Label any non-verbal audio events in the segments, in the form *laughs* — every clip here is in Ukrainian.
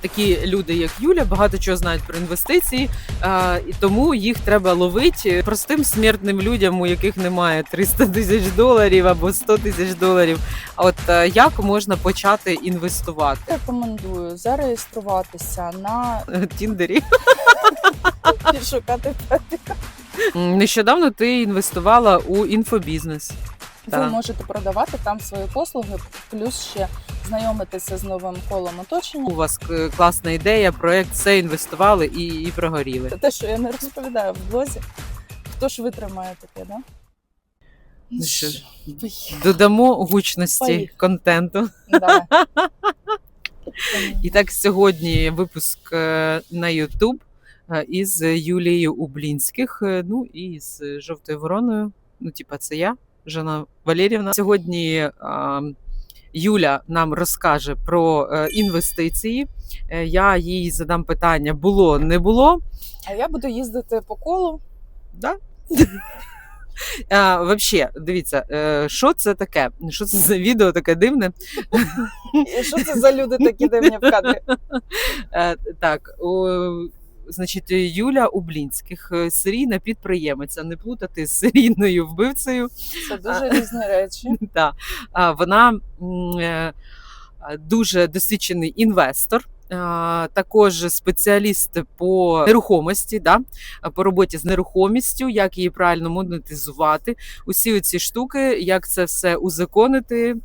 Такі люди, як Юля, багато чого знають про інвестиції, і тому їх треба ловити простим смертним людям, у яких немає 300 тисяч доларів або 100 тисяч доларів. А от е, як можна почати інвестувати Рекомендую зареєструватися на *laughs* Тіндері? і *laughs* шукати Нещодавно ти інвестувала у інфобізнес. Ви Так. можете продавати там свої послуги, плюс ще знайомитися з новим колом оточення. У вас класна ідея, проект все інвестували і, і прогоріли. Це те, що я не розповідаю в блозі. Хто ж витримає таке, да? Ну що. Додамо гучності Поїхали. контенту. Давай. І так сьогодні випуск е, на YouTube е, із Юлією Ублінських, е, ну і з жовтою вороною. Ну, типа, це я, Жана Валерівна. Сьогодні Юля нам розкаже про е, інвестиції. Е, Я їй задам питання: було, не було. А я буду їздити по колу. Да? *laughs* А, Взагалі, дивіться, е, що це таке? Що це за відео таке дивне? І що це за люди такі дивні в кадрі? *laughs* Так, значить, Юля Ублінських, е, серійна підприємиця, не плутати з серійною вбивцею. Це дуже *laughs* різні речі. *laughs* Вона е, дуже досвідчений інвестор. Також спеціаліст по нерухомості, да? по роботі з нерухомістю, як її правильно монетизувати, усі ці штуки, як це все узаконити,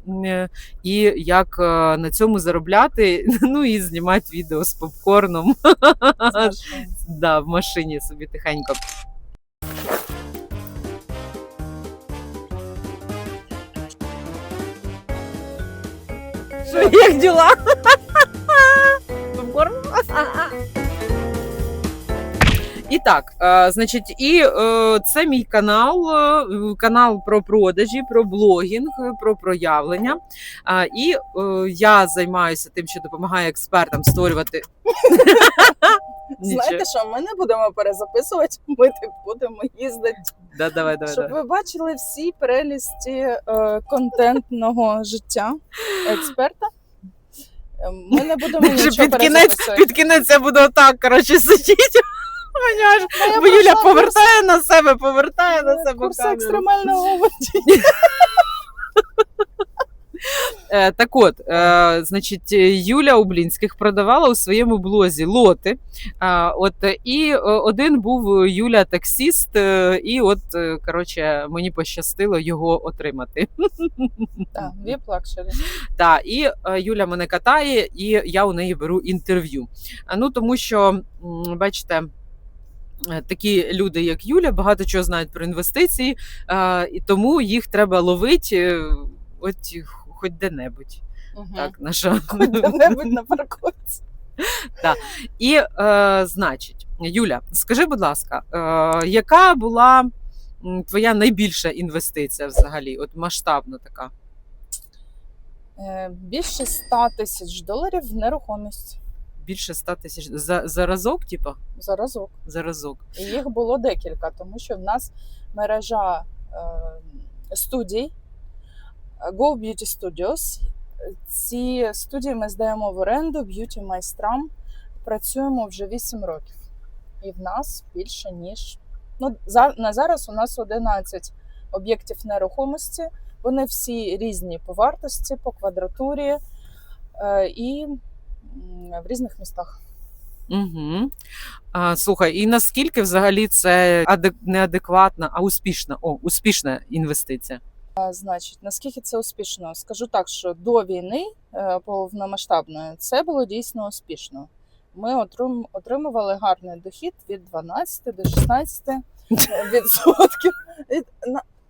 і як е, на цьому заробляти, *laughs* ну і знімати відео з попкорном *laughs* да, в машині собі тихенько. Як діла? І так, е, значить, і е, це мій канал, е, канал про продажі, про блогінг, про проявлення. І я займаюся тим, що допомагаю експертам створювати. *laughs* Знаєте що, ми не будемо перезаписувати, ми так будемо їздити. Да, давай, давай, Щоб давай. ви бачили всі прелісті контентного життя експерта. Е, Ми не будемо нічого під кінець, перезаписувати. під кінець я буду отак, коротше, сидіти. *laughs* Я Бо Юля пройшла повертає на себе, повертає на курс- себе курс камеру. екстремального *laughs* водіння. Е, так от, е, значить, Юля Ублінських продавала у своєму блозі лоти. Е, от, і один був Юля таксіст, і от, коротше, мені пощастило його отримати. Так, віп лакшері. Та, і Юля мене катає, і я у неї беру інтерв'ю. Ну, тому що, бачите, такі люди, як Юля, багато чого знають про інвестиції, і тому їх треба ловити от хоч де-небудь. Мгм. Так, наша. *laughs* Хоч де-небудь на парковці. І, е, значить, Юля, скажи, будь ласка, е, яка була твоя найбільша інвестиція взагалі? От масштабна така? Е, Більше 100 тисяч доларів в нерухомість Більше 100 тисяч за, за разок, типа? за разок. За разок. І їх було декілька, тому що в нас мережа е, студій Go Beauty Studios. Ці студії ми здаємо в оренду б'юті майстрам. Працюємо вже 8 років. І в нас більше ніж. Ну, за, на зараз у нас 11 об'єктів нерухомості. Вони всі різні по вартості, по квадратурі е, і в різних містах. Угу. А, слухай, і наскільки взагалі це адек... неадекватна, а успішна? О, успішна інвестиція. Значить, наскільки це успішно? Скажу так, що до війни е, повномасштабної це було дійсно успішно. Ми отримували гарний дохід від 12 до 16 *laughs* відсотків.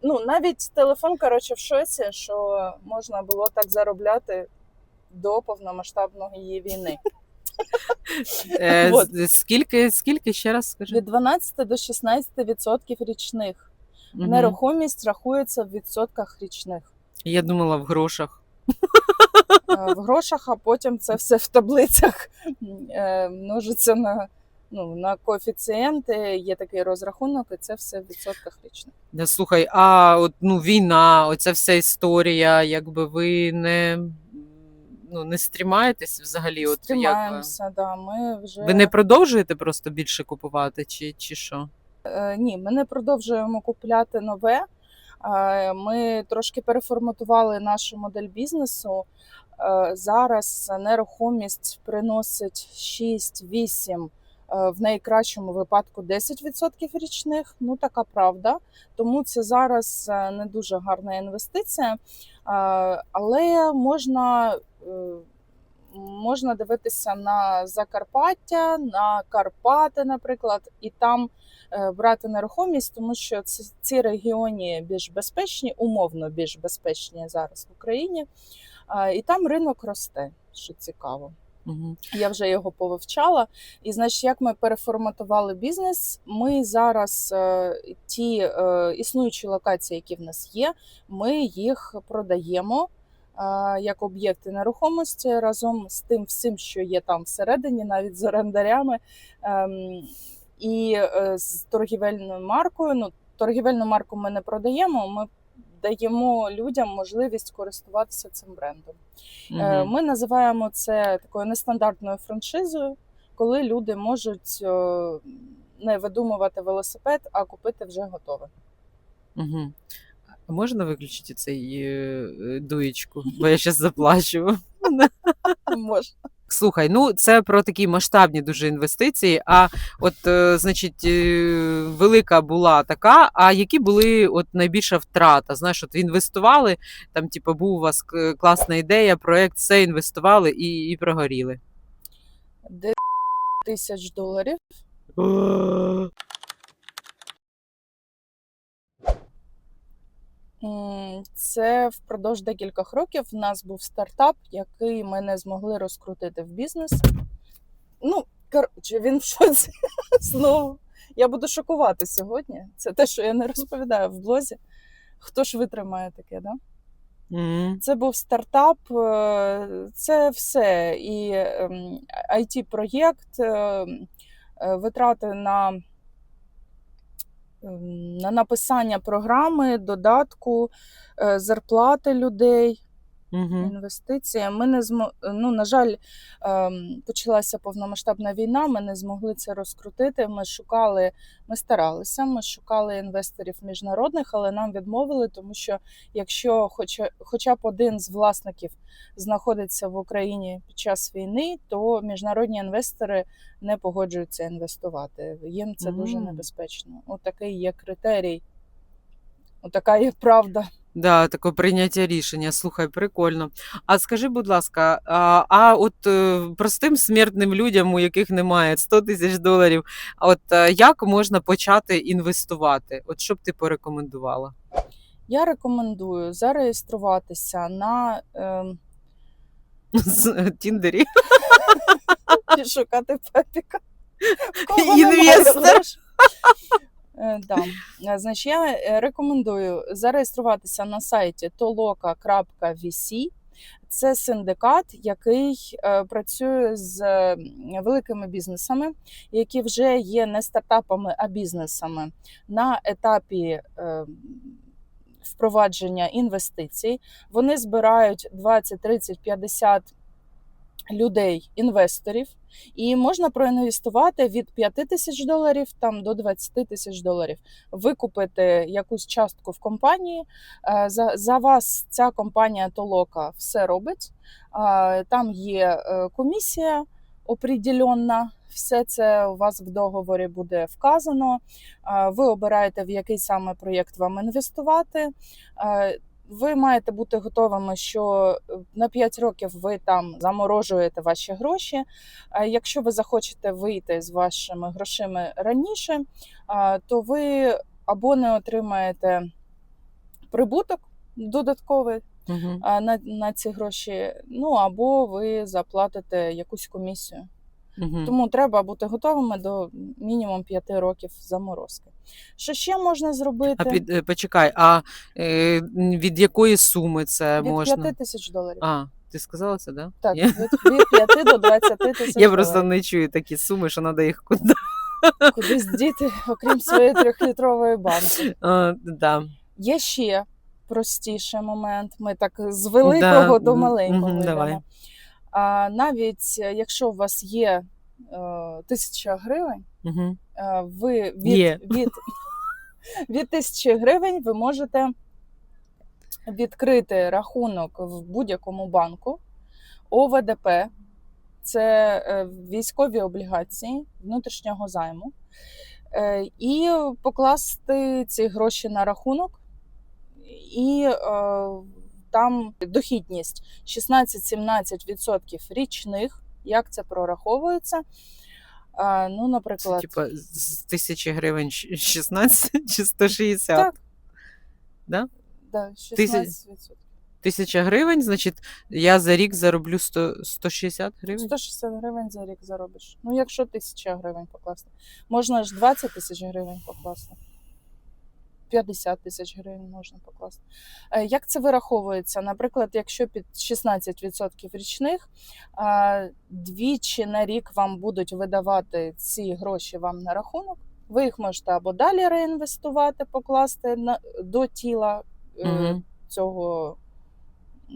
Ну, навіть телефон, коротше, в шоці, що можна було так заробляти до повномасштабної війни. Е, скільки, скільки ще раз скажи? Від 12 до 16 відсотків річних. Мгм. Нерухомість рахується в відсотках річних. Я думала в грошах. е, в грошах, а потім це все в таблицях е, множиться на, ну, на коефіцієнти. Є такий розрахунок, і це все в відсотках річних. Да, слухай, а от ну війна, оця вся історія, якби ви не, ну, не стрімаєтесь взагалі? От як да, ми вже ви не продовжуєте просто більше купувати, чи, чи що? Е, Ні, ми не продовжуємо купляти нове. Е, Ми трошки переформатували нашу модель бізнесу. Е, Зараз нерухомість приносить 6-8, е, в найкращому випадку 10% річних. Ну така правда. Тому це зараз не дуже гарна інвестиція. Але можна, можна дивитися на Закарпаття, на Карпати, наприклад, і там брати нерухомість, тому що ці, ці регіони більш безпечні, умовно більш безпечні зараз в Україні. І там ринок росте, що цікаво. Угу. Я вже його повивчала. І значить, як ми переформатували бізнес, ми зараз е, ті е, існуючі локації, які в нас є, ми їх продаємо е, як об'єкти нерухомості разом з тим всім, що є там всередині, навіть з орендарями. І е, з торгівельною маркою. Ну, торгівельну марку ми не продаємо. Ми даємо людям можливість користуватися цим брендом. Е, Ми називаємо це такою нестандартною франшизою, коли люди можуть е, не видумувати велосипед, а купити вже готове. Угу. А можна виключити цей дуєчку? Бо я зараз заплачу. Можна. Слухай, ну це про такі масштабні дуже інвестиції. А от, е, значить, е, велика була така. А які були от найбільша втрата? Знаєш, от інвестували, там, типу, був у вас класна ідея, проект, все інвестували і, і прогоріли. 10 тисяч доларів. *gasps* *gasps* *laughs* Це впродовж декількох років. У нас був стартап, який ми не змогли розкрутити в бізнес. Ну, коротше, він в шоці *laughs* знову. Я буду шокувати сьогодні. Це те, що я не розповідаю в блозі. Хто ж витримає таке, да? Це був стартап, е, це все. І ем, IT-проєкт, ем, е, витрати на, на написання програми, додатку, е, зарплати людей, Мгм. інвестиції. Ми не змо... ну, на жаль, ем, почалася повномасштабна війна. Ми не змогли це розкрутити. Ми шукали, ми старалися, ми шукали інвесторів міжнародних, але нам відмовили, тому що якщо хоча, хоча б один з власників знаходиться в Україні під час війни, то міжнародні інвестори не погоджуються інвестувати. Їм це дуже небезпечно. Отакий є критерій. Отака є правда. Да, таке прийняття рішення. Слухай, прикольно. А скажи, будь ласка, а, а от е, простим смертним людям, у яких немає 100 тисяч доларів, а от е, як можна почати інвестувати? От що б ти порекомендувала? Я рекомендую зареєструватися на ем, *laughs* З Тіндері? *laughs* шукати пепіка. В *laughs* кого немає Інвестор. грошей. Е, Да. Е, Значить, я е, рекомендую зареєструватися на сайті toloka.vc. Це синдикат, який працює з великими бізнесами, які вже є не стартапами, а бізнесами на етапі впровадження інвестицій. Вони збирають 20, 30, 50 людей, інвесторів, і можна проінвестувати від 5 тисяч доларів там до 20 тисяч доларів. Викупити якусь частку в компанії. Е, За, за вас ця компанія Толока все робить. Е, Там є е, комісія определенна. Все це у вас в договорі буде вказано. Ви обираєте, в який саме проєкт вам інвестувати. Ви маєте бути готовими, що е, на 5 років ви там заморожуєте ваші гроші. Якщо ви захочете вийти з вашими грошима раніше, то ви або не отримаєте прибуток додатковий Угу. а, на, на ці гроші, ну або ви заплатите якусь комісію. Угу. Тому треба бути готовими до мінімум 5 років заморозки. Що ще можна зробити? А під, е, почекай, а е, від якої суми це Від можна? 5 тисяч доларів. А, ти сказала це, да? Так, від, від 5 до 20 *laughs* тисяч я просто доларів. не чую такі суми, що треба їх куди. *laughs* Кудись діти, окрім своєї трьохлітрової банки. *laughs* А, да. Є ще простіший момент. Ми так з великого Да, до маленького давай. А навіть е, якщо у вас є е, тисяча гривень, Угу. е, ви від, Є. від, *laughs* від тисячі гривень ви можете відкрити рахунок в будь-якому банку ОВДП. Це військові облігації внутрішнього займу, і покласти ці гроші на рахунок, і там дохідність 16-17% річних. Як це прораховується? Е, Ну, Це, наприклад, типа, з тисячі гривень 16 чи 160? Так. Да? да, 16%. Тисяча гривень, значить, я за рік зароблю 100, 160 гривень. 160 гривень за рік заробиш. Ну, якщо тисяча гривень покласти. Можна ж 20 тисяч гривень покласти. 50 тисяч гривень можна покласти. Е, Як це вираховується? Наприклад, якщо під 16% річних, двічі на рік вам будуть видавати ці гроші вам на рахунок. Ви їх можете або далі реінвестувати, покласти на, до тіла Мгм. цього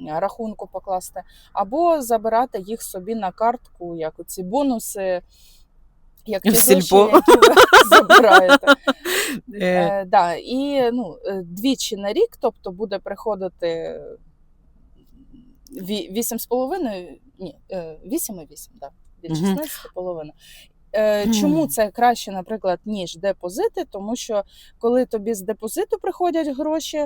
рахунку покласти, або забирати їх собі на картку, як оці бонуси, як В гроші, сільпо. які ви *laughs* забираєте. *laughs* Е, Е, да, і ну, е, двічі на рік, тобто буде приходити ві- вісім з половиною, ні, е, вісім і вісім, да, від Мгм. 16,5. Е, Чому це краще, наприклад, ніж депозити? Тому що коли тобі з депозиту приходять гроші,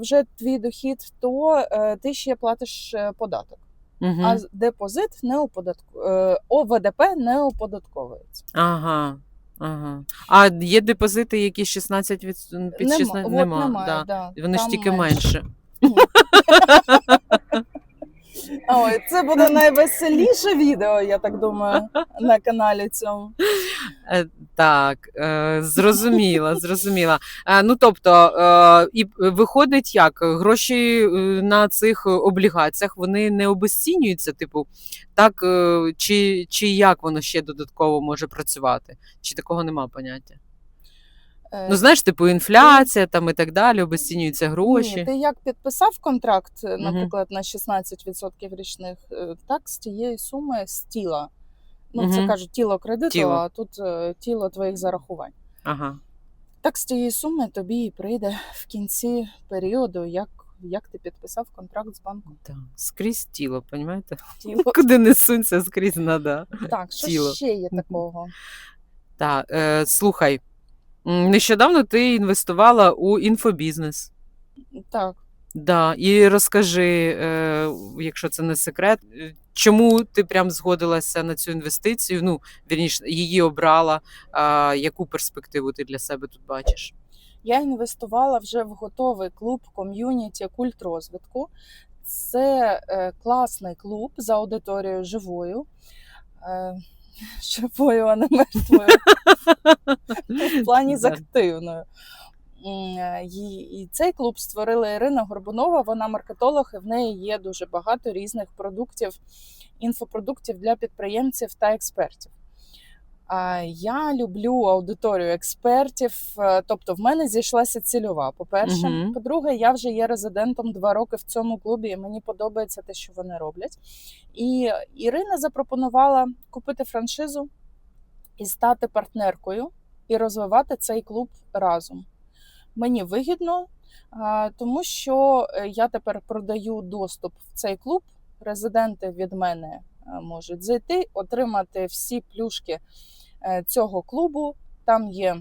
вже твій дохід, то ти ще платиш податок. Мгм. А депозит не оподатку... е, ОВДП не оподатковується. Ага. Ага. А є депозити, які 16 від... під Нема- 16 от нема. немає, да. да, Вони ж тільки тільки менше. *laughs* Ой, це буде найвеселіше відео, я так думаю, на каналі цьому. Е, Так, е, зрозуміла, зрозуміла. Е, Ну тобто, і виходить як гроші на цих облігаціях вони не обесцінюються, типу, так чи, чи як воно ще додатково може працювати? Чи такого нема поняття? Е, Ну знаєш, типу інфляція там і так далі, обесцінюються гроші. Ні, ти як підписав контракт, е, наприклад, на 16% річних, е, так з тієї суми з тіла. Ну, це кажуть тіло кредиту, Тіло. а тут тіло твоїх зарахувань. Ага. Так з тієї суми тобі і прийде в кінці періоду, як, як ти підписав контракт з банком. Так. Скрізь тіло, понімаєте? Тіло. *laughs* Куди не сунься, скрізь надо. Так, що Тіло. ще є такого? Так, е, слухай, нещодавно ти інвестувала у інфобізнес. Так. Да, і розкажи, е, якщо це не секрет, е, чому ти прям згодилася на цю інвестицію? Ну, вірніше, її обрала. А, яку перспективу ти для себе тут бачиш? Я інвестувала вже в готовий клуб ком'юніті культ розвитку. Це е, класний клуб за аудиторією живою. Е, живою, а не мертвою. В плані з активною. І, і цей клуб створила Ірина Горбунова. Вона маркетолог, і в неї є дуже багато різних продуктів, інфопродуктів для підприємців та експертів. Я люблю аудиторію експертів, е, тобто в мене зійшлася цільова. По-перше, Мгм. по-друге, я вже є резидентом два роки в цьому клубі, і мені подобається те, що вони роблять. І Ірина запропонувала купити франшизу і стати партнеркою і розвивати цей клуб разом. Мені вигідно, тому що е, я тепер продаю доступ в цей клуб. Резиденти від мене можуть зайти, отримати всі плюшки е, цього клубу. Там є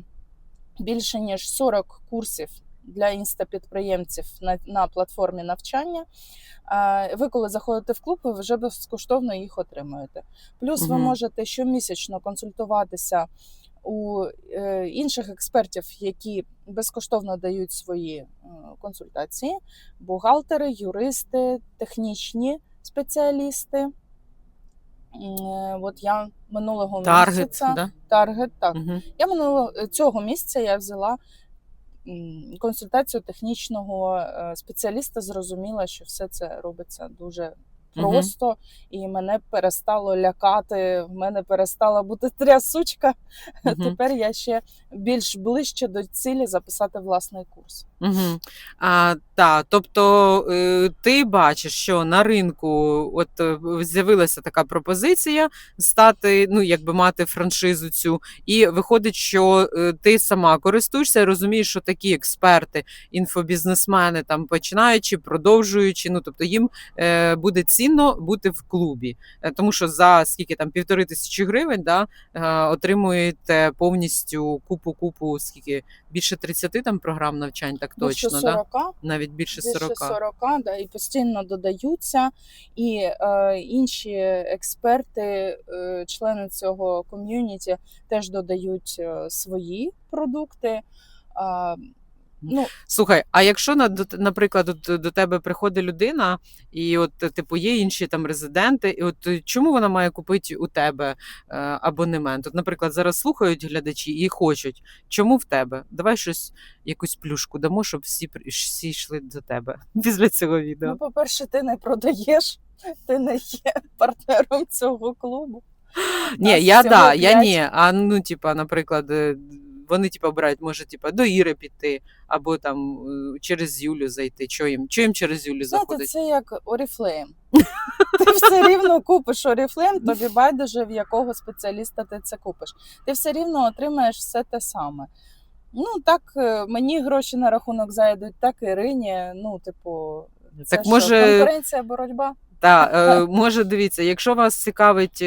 більше ніж 40 курсів для інстапідприємців на, на платформі навчання. Ви, коли заходите в клуб, ви вже безкоштовно їх отримуєте. Плюс ви можете щомісячно консультуватися у е, інших експертів, які безкоштовно дають свої е, консультації: бухгалтери, юристи, технічні спеціалісти. Е, От я минулого Таргет, місяця да? таргет, так. Угу. Я минулого цього місяця я взяла консультацію технічного е, спеціаліста. Зрозуміла, що все це робиться дуже просто, і мене перестало лякати. В мене перестала бути трясучка. Мгм. Тепер я ще більш ближче до цілі записати власний курс. Угу. А, та, тобто е, ти бачиш, що на ринку от е, з'явилася така пропозиція стати, ну якби мати франшизу цю, і виходить, що е, ти сама користуєшся, розумієш, що такі експерти, інфобізнесмени, там починаючи, продовжуючи, ну тобто їм буде цінно бути в клубі, тому що за скільки там півтори тисячі гривень, да, отримуєте повністю купу купу, скільки більше 30 там програм навчань, так Більше точно, да? 40, навіть більше більше 40. 40, да, і постійно додаються. І е, інші експерти, е, члени цього ком'юніті, теж додають е, свої продукти. А, ну, Слухай, а якщо на до- наприклад, от до тебе приходить людина, і от типу є інші там резиденти, і от чому вона має купити у тебе е, абонемент? От, наприклад, зараз слухають глядачі і хочуть. Чому в тебе? Давай щось, якусь плюшку дамо, щоб всі всі йшли до тебе *laughs* після цього відео. ну, по-перше, ти не продаєш, ти не є *laughs* партнером цього клубу. Ні, я да, я ні. А ну, типа, наприклад, е, вони типа обирають, може, типа, до Іри піти, або там е, через Юлю зайти. Що їм? Що їм через Юлю Знаєте, заходить? це як Oriflame. *laughs* Ти все рівно купиш Oriflame, тобі байдуже в якого спеціаліста ти це купиш. Ти все рівно отримаєш все те саме. Ну так е, мені гроші на рахунок зайдуть, так Ірині. Ну, типу, це Так що, може- конкуренція, боротьба. Та, е, може, дивіться, якщо вас цікавить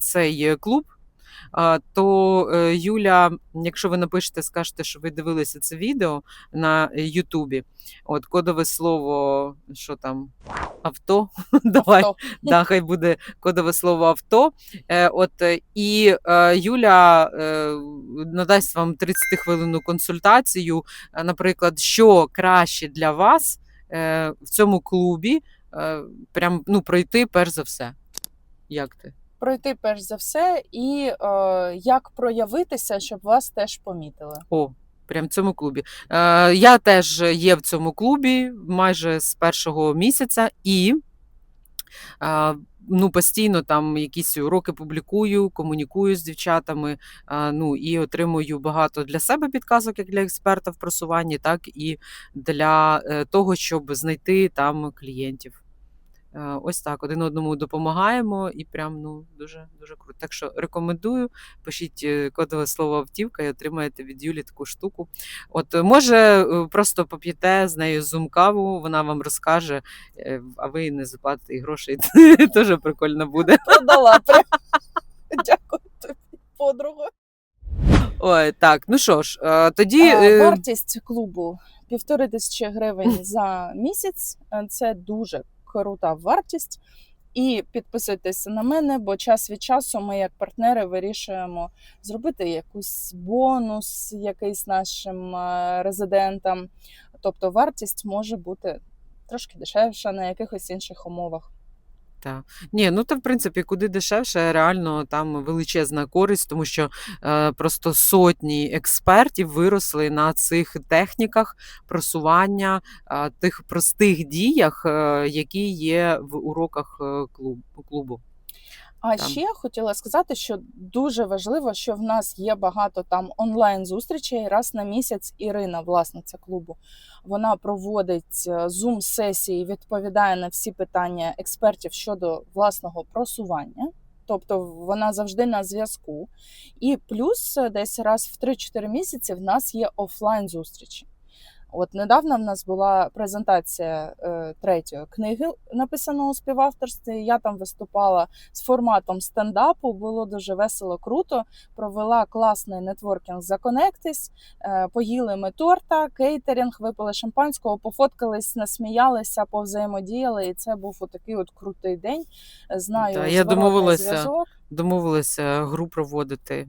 цей клуб, то е, Юля, якщо ви напишете, скажете, що ви дивилися це відео на е, Ютубі, от кодове слово, що там, авто, *laughs* давай, Авто. *laughs* да, хай буде кодове слово авто. Е, от, і Юля надасть вам 30 хвилинну консультацію, наприклад, що краще для вас в цьому клубі, прям ну, пройти перш за все. Як ти? Пройти перш за все, і е, як проявитися, щоб вас теж помітили. О, прям в цьому клубі. Е, я теж є в цьому клубі майже з першого місяця і. е, Ну, постійно там якісь уроки публікую, комунікую з дівчатами, а, ну і отримую багато для себе підказок, як для експерта в просуванні, так і для е, того, щоб знайти там клієнтів. Е, Ось так, один одному допомагаємо і прям ну дуже дуже круто. Так що рекомендую, пишіть е, кодове слово автівка і отримаєте від Юлі таку штуку. От е, може просто поп'єте з нею зум каву, вона вам розкаже, а ви не заплатите і грошей. *laughs* Теж прикольно буде. Продала. Дякую тобі, подруга. Ой, так, ну що ж, тоді Вартість клубу півтори тисячі гривень за місяць. Це дуже крута вартість. І підписуйтеся на мене, бо час від часу ми, як партнери, вирішуємо зробити якийсь бонус якийсь нашим е, резидентам. Тобто вартість може бути трошки дешевша на якихось інших умовах. Так. Ні, ну та в принципі, куди дешевше, реально там величезна користь, тому що е, просто сотні експертів виросли на цих техніках просування, е, тих простих діях, е, які є в уроках е, клуб, клубу. А Там. ще я хотіла сказати, що дуже важливо, що в нас є багато там онлайн зустрічей. Раз на місяць Ірина, власниця клубу, вона проводить зум сесії, відповідає на всі питання експертів щодо власного просування. Тобто вона завжди на зв'язку. І плюс е, десь раз в 3-4 місяці в нас є офлайн зустрічі. От недавно в нас була презентація е, третьої книги, написаного у співавторстві. Я там виступала з форматом стендапу. Було дуже весело, круто. Провела класний нетворкінг Законектись. Е, поїли ми торта, кейтерінг, випили шампанського, пофоткались, насміялися, повзаємодіяли. І це був отакий от крутий день. Знаю, Та, я домовилася. зв'язок. Домовилися гру проводити.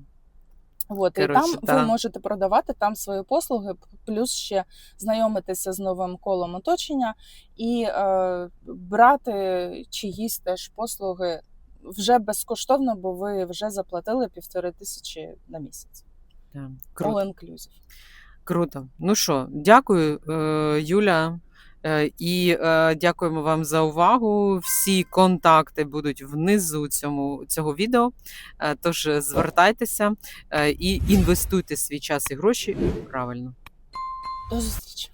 От, і там та. ви можете продавати там свої послуги, плюс ще знайомитися з новим колом оточення і е, брати чиїсь теж послуги вже безкоштовно, бо ви вже заплатили півтори тисячі на місяць. Так, Круто. All inclusive. Круто. Ну що, дякую, е, Юля. Е, І е, дякуємо вам за увагу. Всі контакти будуть внизу цьому, цього відео. Е, Тож звертайтеся і інвестуйте свій час і гроші правильно. До зустрічі!